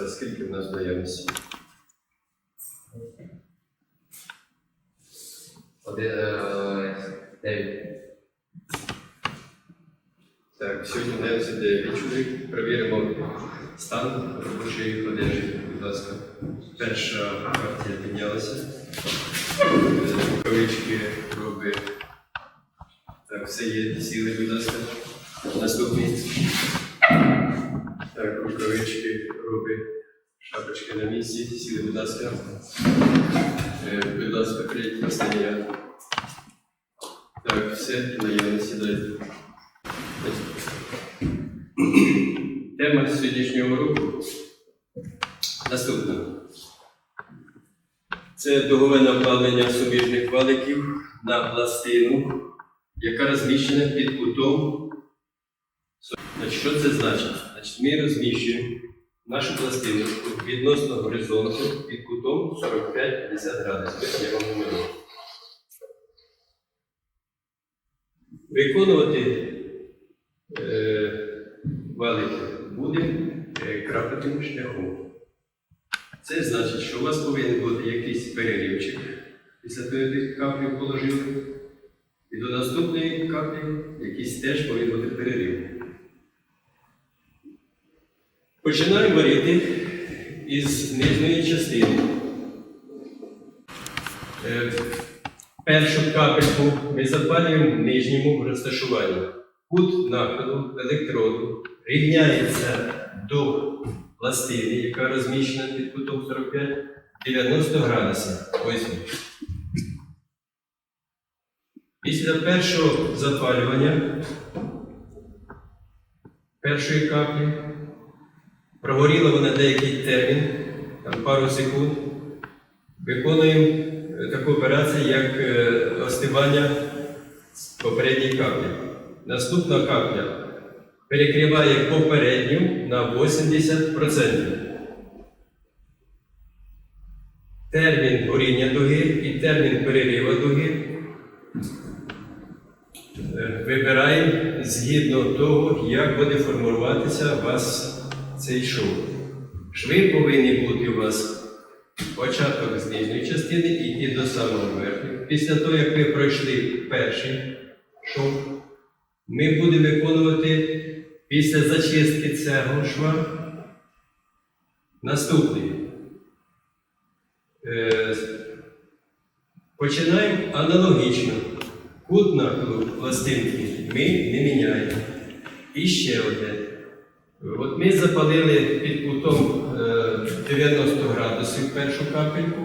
ласка, скільки в нас наявності? Один, е, дев'ять. Так, сьогодні наявності 9 чоловік. Перевіримо стан робочої одежі. Будь ласка. Перша партія піднялася. Рукавички, роби. Так, все є, сіли, будь ласка. Наступний. Так, рукавички, роби, шапочки на місці, сіли, будь ласка. Е, Будь ласка, прийдіть на. Так, все, наявно сідайте. Тема сьогоднішнього року наступна. Це догове направлення суміжних валиків на пластину, яка розміщена під кутом. Що це значить? Значить, ми розміщуємо нашу пластину відносно горизонту під кутом 45-50 градусів. Я вам говорю. Виконувати е, валики будемо е, крапельним шляхом. Це значить, що у вас повинен бути якийсь переривчик після того, як ви каплю положили. І до наступної каплі якийсь теж повинен бути перерив. Починаємо варити із нижньої частини. Е, Першу капельку ми запалюємо в нижньому розташуванні. Кут нахилу електроду рівняється до пластини, яка розміщена під кутом 45 90 градусів. Ось. Після першого запалювання першої каплі прогоріла вона деякий термін, там пару секунд. Виконуємо е, таку операцію, як е, остивання попередньої каплі. Наступна капля перекриває попередню на 80%. Термін горіння дуги і термін перерива дуги е, вибираємо згідно того, як буде формуватися у вас цей шов. Шви повинні бути у вас початок з нижньої частини і йти до самого верхнього. Після того, як ви пройшли перший шов, ми будемо виконувати після зачистки цього шва наступний. Е, Починаємо аналогічно. Кут нахилу пластинки ми не міняємо. І ще одне. От ми запалили під кутом е, 90 градусів першу капельку,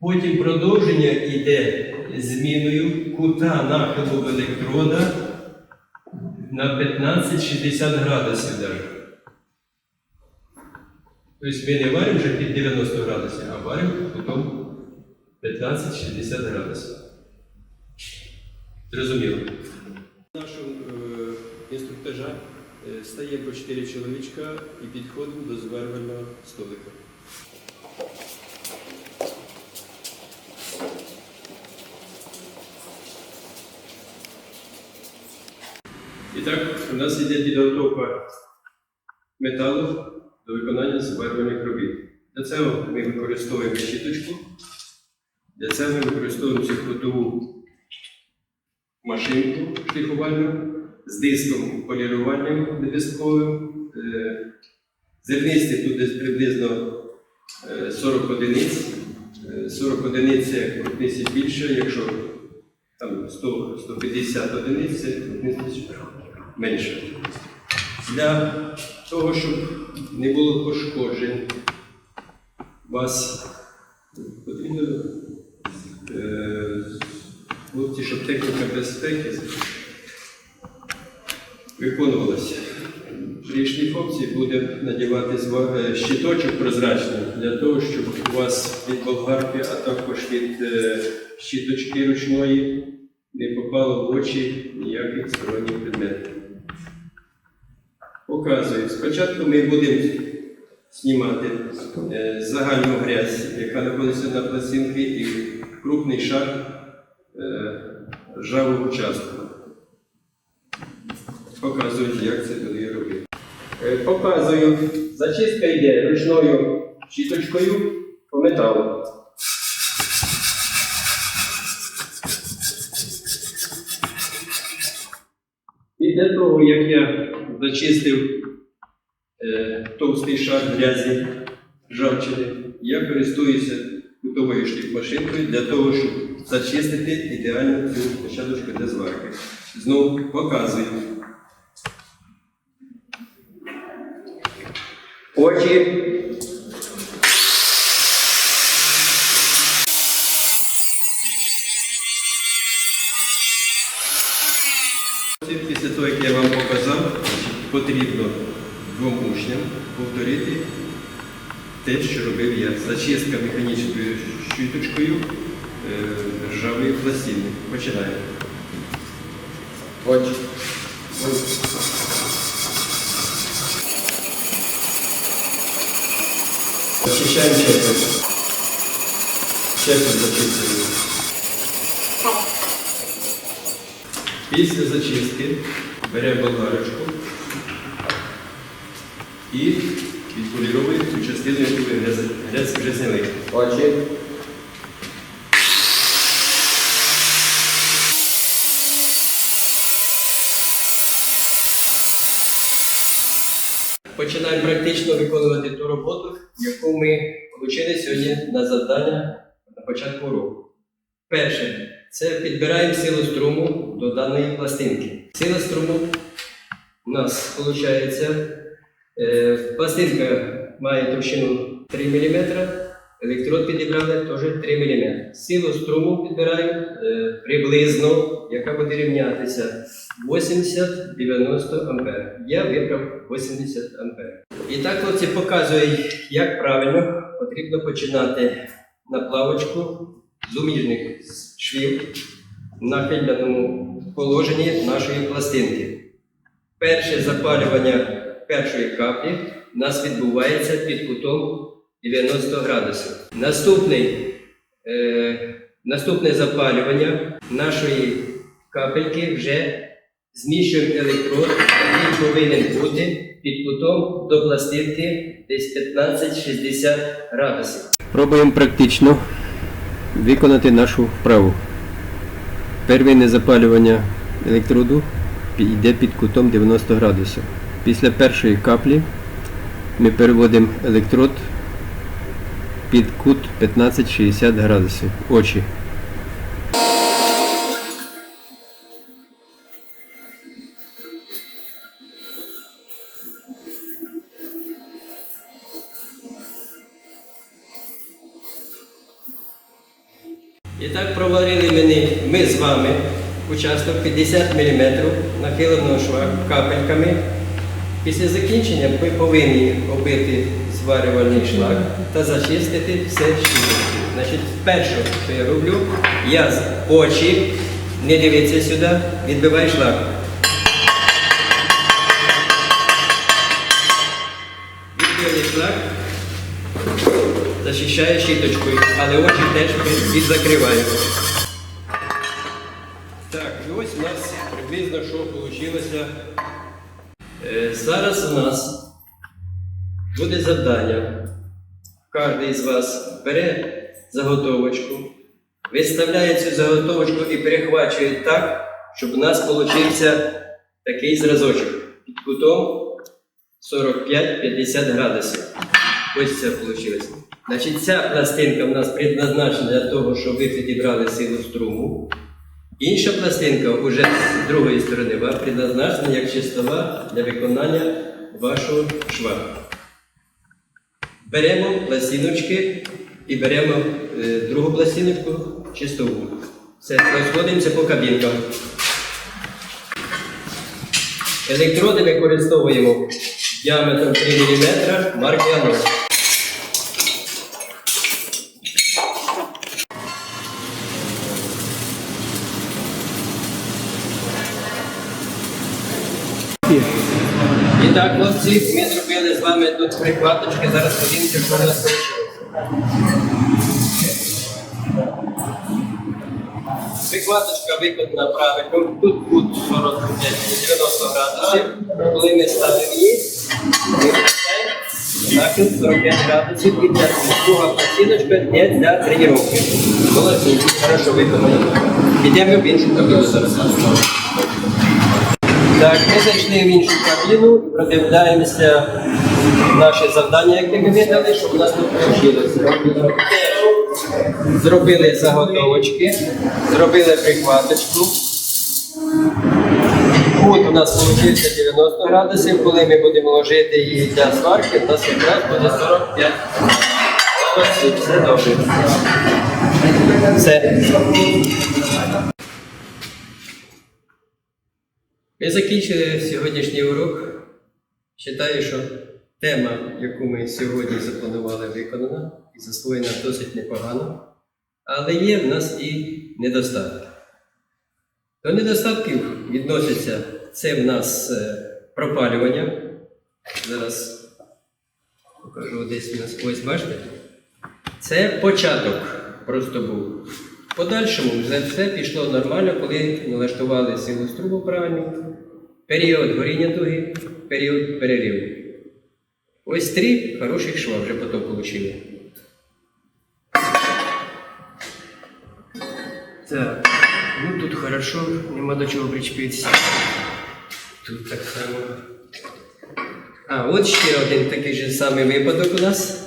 потім продовження йде зміною кута нахилу електрода на 15-60 градусів даже. Тобто ми не варимо вже під 90 градусів, а варимо кутом 15-60 градусів. Зрозуміло. Нашого е, інструктажа е, стає по 4 чоловічка і підходимо до зварювального столика. І так, у нас йде підготовка металу до виконання зварювальних робіт. Для цього ми використовуємо щіточку. Для цього ми використовуємо цю ходову машинку шліфувальну з диском полірувальним недисковим. Е, Зернисті тут десь приблизно е, 40 одиниць. Е, 40 одиниць це крупниці більше, якщо там 100, 150 одиниць, це крупниці менше. Для того, щоб не було пошкоджень, вас потрібно е, щоб техніка безпеки виконувалася. При шліфовці буде надівати е, щиточок прозрачний для того, щоб у вас від болгарки, а також від е, щіточки ручної не попало в очі ніяких сторонніх предметів. Показую. Спочатку ми будемо знімати е, загальну грязь, яка знаходиться на пластинці, і крупний шар ржавого участку. Показують, як це буде робити. Е, Показую. Зачистка йде ручною щіточкою по металу. Після того, як я зачистив е, товстий шар грязі ржавчини, я користуюся кутовою шліфмашинкою для того, щоб зачистити ідеально цю площадочку для зварки. Знову показую. Очі. Після того, як я вам показав, потрібно двом учням повторити те, що робив я. Зачистка механічною щіточкою е, ржавої пластини. Починаємо. Очі. Очищаємо четверть. Четверть зачистили. Після зачистки беремо болгарочку і відполіровуємо цю частину, яку грязь зняли. Очі. Починаємо практично виконувати ту роботу, яку ми отримали сьогодні на завдання на початку року. Перше, це підбираємо силу струму до даної пластинки. Сила струму у нас виходить, е, пластинка має товщину 3 мм, електрод підібрали теж 3 мм. Силу струму підбираємо е, приблизно, яка буде рівнятися 80-90 ампер. Я вибрав 80 ампер. І так хлопці показує, як правильно потрібно починати наплавочку зуміжних швів в нахиляному положенні нашої пластинки. Перше запалювання першої каплі у нас відбувається під кутом 90 градусів. Наступний, е, наступне запалювання нашої капельки вже зміщуємо електрод, який повинен бути під кутом до пластинки десь 15-60 градусів. Пробуємо практично виконати нашу вправу. Первинне запалювання електроду йде під кутом 90 градусів. Після першої каплі ми переводимо електрод під кут 15-60 градусів. Очі. І так проварили ми, ми з вами участок 50 мм нахиленого шва капельками. Після закінчення ми повинні оббити зварювальний шлак та зачистити все щіточки. Значить, перше, що я роблю, я з очі, не дивіться сюди, відбиваю шлак. Відбили шлак, захищаю щіточкою, але очі теж відзакриваю. Так, і ось у нас приблизно що вийшло. Е, Зараз у нас буде завдання. Кожен з вас бере заготовочку, виставляє цю заготовочку і перехвачує так, щоб у нас получився такий зразочок під кутом 45-50 градусів. Ось це вийшло. Значить, ця пластинка в нас предназначена для того, щоб ви підібрали силу струму. Інша пластинка вже з другої сторони вам предназначена як чистова для виконання вашого шва. Беремо пластиночки і беремо е, другу пластиночку чистову. Все, розходимося по кабінкам. Електроди використовуємо діаметром 3 мм марки Анос. І так, хлопці, ми зробили з вами тут прикладочки. Зараз подивимося, що у нас вийшло. Прикладочка виконана правильно. Тут кут 45-90 градусів. Коли ми ставимо її, нахил 45 градусів і для друга пластиночка є для тренування. Молодці, хорошо виконано. Підемо в іншу кабіну зараз. Так, ми зайшли в іншу кабіну, продивляємося наше завдання, яке ми видали, щоб у нас тут вийшло. Зробили заготовочки, зробили прихваточку. Кут у нас вийшов 90 градусів, коли ми будемо ложити її для сварки, у нас якраз буде 45 градусів. Все добре. Все. Ми закінчили сьогоднішній урок. Вважаю, що тема, яку ми сьогодні запланували, виконана і засвоєна досить непогано. Але є в нас і недостатки. До недостатків відносяться це в нас е, пропалювання. Зараз покажу десь у нас ось бачите. Це початок просто був. Подальшому вже все пішло нормально, коли налаштували силу струбу правильно. Період горіння дуги, період перериву. Ось три хороших шва вже потім отримали. Так, ну тут хорошо, нема до чого причепитися. Тут так само. А, от ще один такий же самий випадок у нас.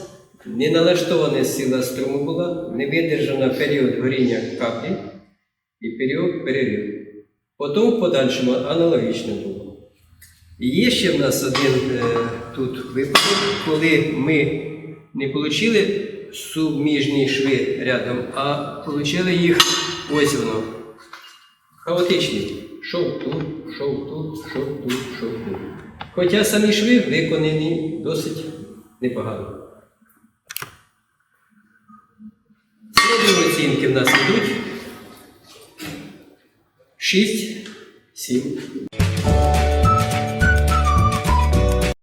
Не налаштована сила струму була, не видержана період горіння каплі і період перериву. Потім в подальшому аналогічно було. І є ще в нас один е, тут випадок, коли ми не отримали суміжні шви рядом, а отримали їх ось воно. Хаотичні. Шов тут, шов тут, шов тут, шов тут. Хоча самі шви виконані досить непогано. Оцінки в нас йдуть. 6, 7,